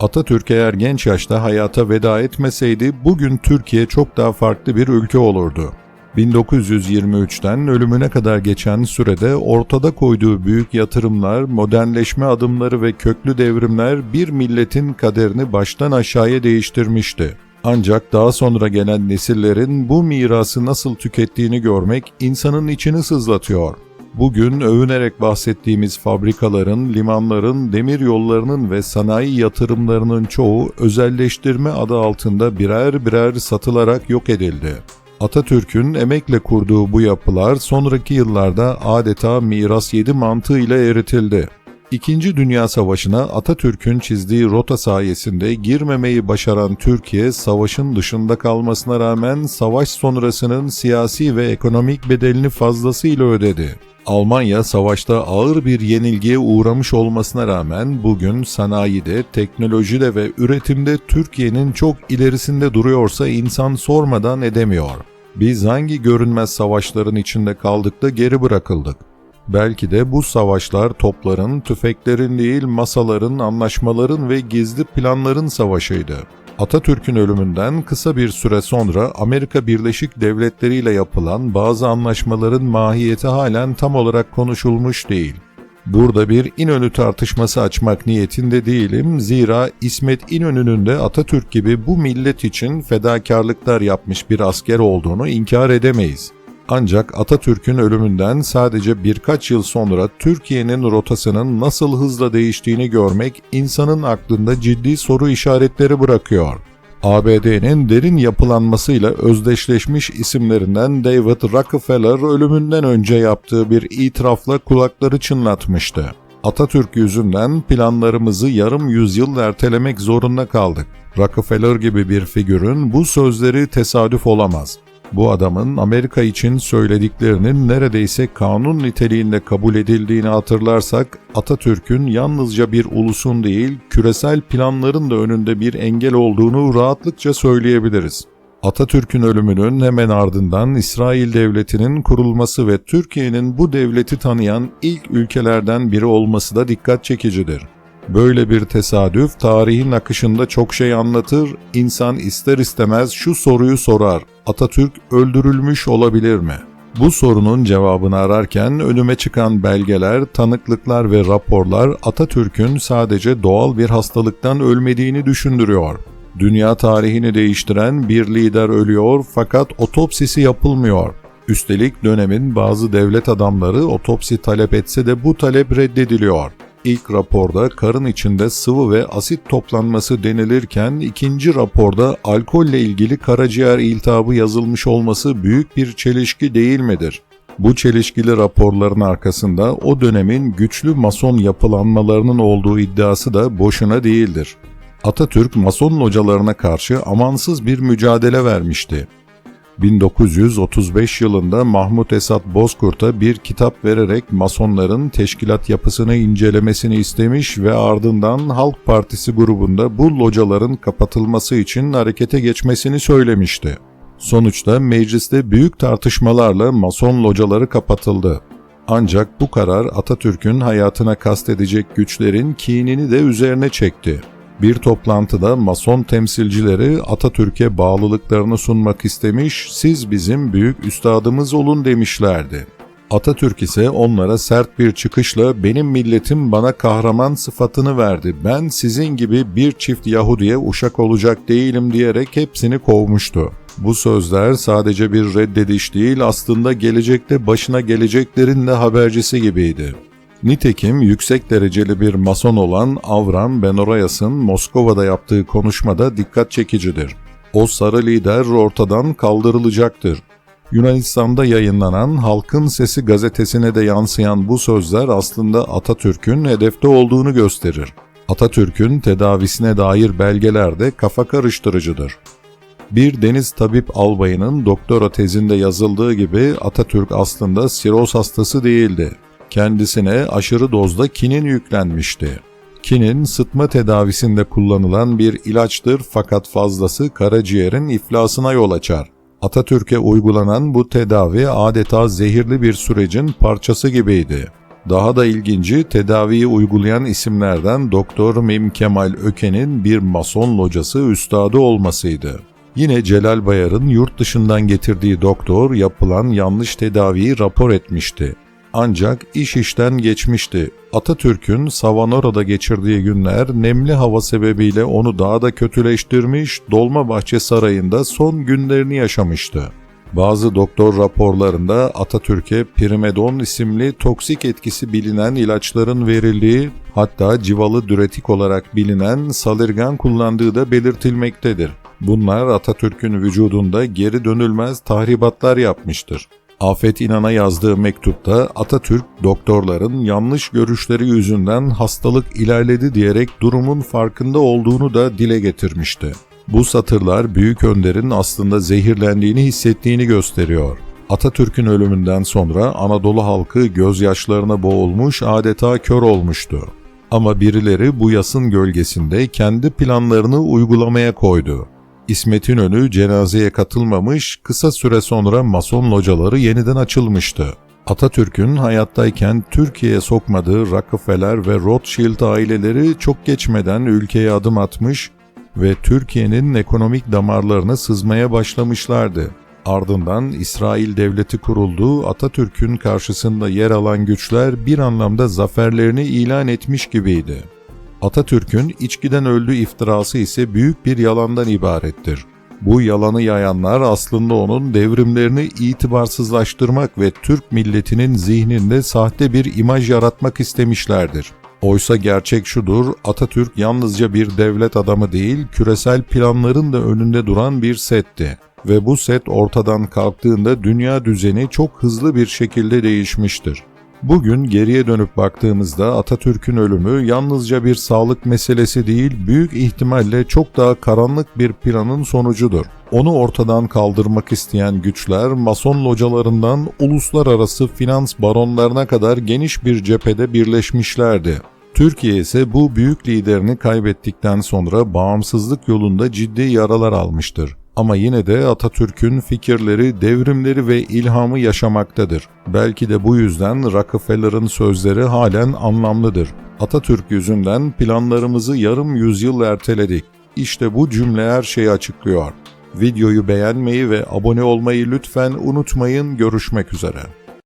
Atatürk eğer genç yaşta hayata veda etmeseydi bugün Türkiye çok daha farklı bir ülke olurdu. 1923'ten ölümüne kadar geçen sürede ortada koyduğu büyük yatırımlar, modernleşme adımları ve köklü devrimler bir milletin kaderini baştan aşağıya değiştirmişti. Ancak daha sonra gelen nesillerin bu mirası nasıl tükettiğini görmek insanın içini sızlatıyor. Bugün övünerek bahsettiğimiz fabrikaların, limanların, demir yollarının ve sanayi yatırımlarının çoğu özelleştirme adı altında birer birer satılarak yok edildi. Atatürk'ün emekle kurduğu bu yapılar sonraki yıllarda adeta miras yedi mantığıyla eritildi. İkinci Dünya Savaşı'na Atatürk'ün çizdiği rota sayesinde girmemeyi başaran Türkiye, savaşın dışında kalmasına rağmen savaş sonrasının siyasi ve ekonomik bedelini fazlasıyla ödedi. Almanya savaşta ağır bir yenilgiye uğramış olmasına rağmen bugün sanayide, teknolojide ve üretimde Türkiye'nin çok ilerisinde duruyorsa insan sormadan edemiyor. Biz hangi görünmez savaşların içinde kaldık da geri bırakıldık? Belki de bu savaşlar topların, tüfeklerin değil masaların, anlaşmaların ve gizli planların savaşıydı. Atatürk'ün ölümünden kısa bir süre sonra Amerika Birleşik Devletleri ile yapılan bazı anlaşmaların mahiyeti halen tam olarak konuşulmuş değil. Burada bir İnönü tartışması açmak niyetinde değilim zira İsmet İnönü'nün de Atatürk gibi bu millet için fedakarlıklar yapmış bir asker olduğunu inkar edemeyiz. Ancak Atatürk'ün ölümünden sadece birkaç yıl sonra Türkiye'nin rotasının nasıl hızla değiştiğini görmek insanın aklında ciddi soru işaretleri bırakıyor. ABD'nin derin yapılanmasıyla özdeşleşmiş isimlerinden David Rockefeller ölümünden önce yaptığı bir itirafla kulakları çınlatmıştı. Atatürk yüzünden planlarımızı yarım yüzyıl ertelemek zorunda kaldık. Rockefeller gibi bir figürün bu sözleri tesadüf olamaz. Bu adamın Amerika için söylediklerinin neredeyse kanun niteliğinde kabul edildiğini hatırlarsak Atatürk'ün yalnızca bir ulusun değil küresel planların da önünde bir engel olduğunu rahatlıkça söyleyebiliriz. Atatürk'ün ölümünün hemen ardından İsrail Devleti'nin kurulması ve Türkiye'nin bu devleti tanıyan ilk ülkelerden biri olması da dikkat çekicidir. Böyle bir tesadüf tarihin akışında çok şey anlatır, insan ister istemez şu soruyu sorar, Atatürk öldürülmüş olabilir mi? Bu sorunun cevabını ararken önüme çıkan belgeler, tanıklıklar ve raporlar Atatürk'ün sadece doğal bir hastalıktan ölmediğini düşündürüyor. Dünya tarihini değiştiren bir lider ölüyor fakat otopsisi yapılmıyor. Üstelik dönemin bazı devlet adamları otopsi talep etse de bu talep reddediliyor. İlk raporda karın içinde sıvı ve asit toplanması denilirken ikinci raporda alkolle ilgili karaciğer iltihabı yazılmış olması büyük bir çelişki değil midir? Bu çelişkili raporların arkasında o dönemin güçlü mason yapılanmalarının olduğu iddiası da boşuna değildir. Atatürk mason localarına karşı amansız bir mücadele vermişti. 1935 yılında Mahmut Esat Bozkurt'a bir kitap vererek Masonların teşkilat yapısını incelemesini istemiş ve ardından Halk Partisi grubunda bu locaların kapatılması için harekete geçmesini söylemişti. Sonuçta mecliste büyük tartışmalarla Mason locaları kapatıldı. Ancak bu karar Atatürk'ün hayatına kastedecek güçlerin kinini de üzerine çekti. Bir toplantıda Mason temsilcileri Atatürk'e bağlılıklarını sunmak istemiş, siz bizim büyük üstadımız olun demişlerdi. Atatürk ise onlara sert bir çıkışla benim milletim bana kahraman sıfatını verdi. Ben sizin gibi bir çift Yahudiye uşak olacak değilim diyerek hepsini kovmuştu. Bu sözler sadece bir reddediş değil aslında gelecekte başına geleceklerin de habercisi gibiydi. Nitekim yüksek dereceli bir mason olan Avram Benorayas'ın Moskova'da yaptığı konuşmada dikkat çekicidir. O sarı lider ortadan kaldırılacaktır. Yunanistan'da yayınlanan Halkın Sesi gazetesine de yansıyan bu sözler aslında Atatürk'ün hedefte olduğunu gösterir. Atatürk'ün tedavisine dair belgeler de kafa karıştırıcıdır. Bir deniz tabip albayının doktora tezinde yazıldığı gibi Atatürk aslında siroz hastası değildi kendisine aşırı dozda kinin yüklenmişti. Kinin sıtma tedavisinde kullanılan bir ilaçtır fakat fazlası karaciğerin iflasına yol açar. Atatürk'e uygulanan bu tedavi adeta zehirli bir sürecin parçası gibiydi. Daha da ilginci tedaviyi uygulayan isimlerden Doktor Mim Kemal Öken'in bir mason locası üstadı olmasıydı. Yine Celal Bayar'ın yurt dışından getirdiği doktor yapılan yanlış tedaviyi rapor etmişti. Ancak iş işten geçmişti. Atatürk'ün Savanora'da geçirdiği günler nemli hava sebebiyle onu daha da kötüleştirmiş, Dolmabahçe Sarayı'nda son günlerini yaşamıştı. Bazı doktor raporlarında Atatürk'e Primedon isimli toksik etkisi bilinen ilaçların verildiği, hatta civalı düretik olarak bilinen salirgan kullandığı da belirtilmektedir. Bunlar Atatürk'ün vücudunda geri dönülmez tahribatlar yapmıştır. Afet İnan'a yazdığı mektupta Atatürk doktorların yanlış görüşleri yüzünden hastalık ilerledi diyerek durumun farkında olduğunu da dile getirmişti. Bu satırlar Büyük Önder'in aslında zehirlendiğini hissettiğini gösteriyor. Atatürk'ün ölümünden sonra Anadolu halkı gözyaşlarına boğulmuş adeta kör olmuştu. Ama birileri bu yasın gölgesinde kendi planlarını uygulamaya koydu. İsmet İnönü cenazeye katılmamış, kısa süre sonra Mason locaları yeniden açılmıştı. Atatürk'ün hayattayken Türkiye'ye sokmadığı Rockefeller ve Rothschild aileleri çok geçmeden ülkeye adım atmış ve Türkiye'nin ekonomik damarlarına sızmaya başlamışlardı. Ardından İsrail devleti kuruldu, Atatürk'ün karşısında yer alan güçler bir anlamda zaferlerini ilan etmiş gibiydi. Atatürk'ün içkiden öldü iftirası ise büyük bir yalandan ibarettir. Bu yalanı yayanlar aslında onun devrimlerini itibarsızlaştırmak ve Türk milletinin zihninde sahte bir imaj yaratmak istemişlerdir. Oysa gerçek şudur, Atatürk yalnızca bir devlet adamı değil, küresel planların da önünde duran bir setti. Ve bu set ortadan kalktığında dünya düzeni çok hızlı bir şekilde değişmiştir. Bugün geriye dönüp baktığımızda Atatürk'ün ölümü yalnızca bir sağlık meselesi değil, büyük ihtimalle çok daha karanlık bir planın sonucudur. Onu ortadan kaldırmak isteyen güçler mason localarından uluslararası finans baronlarına kadar geniş bir cephede birleşmişlerdi. Türkiye ise bu büyük liderini kaybettikten sonra bağımsızlık yolunda ciddi yaralar almıştır. Ama yine de Atatürk'ün fikirleri, devrimleri ve ilhamı yaşamaktadır. Belki de bu yüzden Rockefeller'ın sözleri halen anlamlıdır. Atatürk yüzünden planlarımızı yarım yüzyıl erteledik. İşte bu cümle her şeyi açıklıyor. Videoyu beğenmeyi ve abone olmayı lütfen unutmayın. Görüşmek üzere.